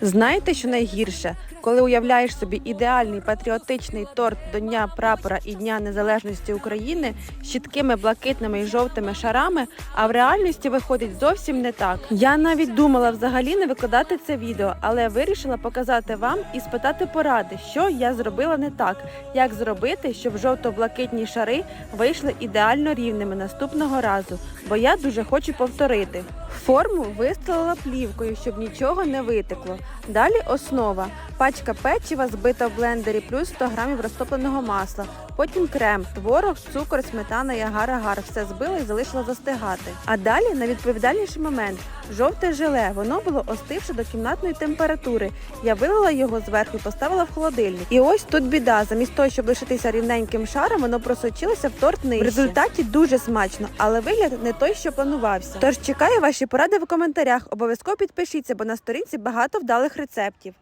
Знаєте, що найгірше? Коли уявляєш собі ідеальний патріотичний торт до Дня прапора і Дня Незалежності України з чіткими блакитними і жовтими шарами, а в реальності виходить зовсім не так. Я навіть думала взагалі не викладати це відео, але вирішила показати вам і спитати поради, що я зробила не так, як зробити, щоб жовто-блакитні шари вийшли ідеально рівними наступного разу, бо я дуже хочу повторити. Форму вистелила плівкою, щоб нічого не витекло. Далі основа. Пачка печива збита в блендері плюс 100 грамів розтопленого масла. Потім крем, творог, цукор, сметана і агар-агар. Все збила і залишила застигати. А далі найвідповідальніший момент. Жовте желе. Воно було остивше до кімнатної температури. Я вилила його зверху і поставила в холодильник. І ось тут біда. Замість того, щоб лишитися рівненьким шаром, воно просочилося в торт нижче. В результаті дуже смачно, але вигляд не той, що планувався. Тож чекаю ваші поради в коментарях. Обов'язково підпишіться, бо на сторінці багато вдалих рецептів.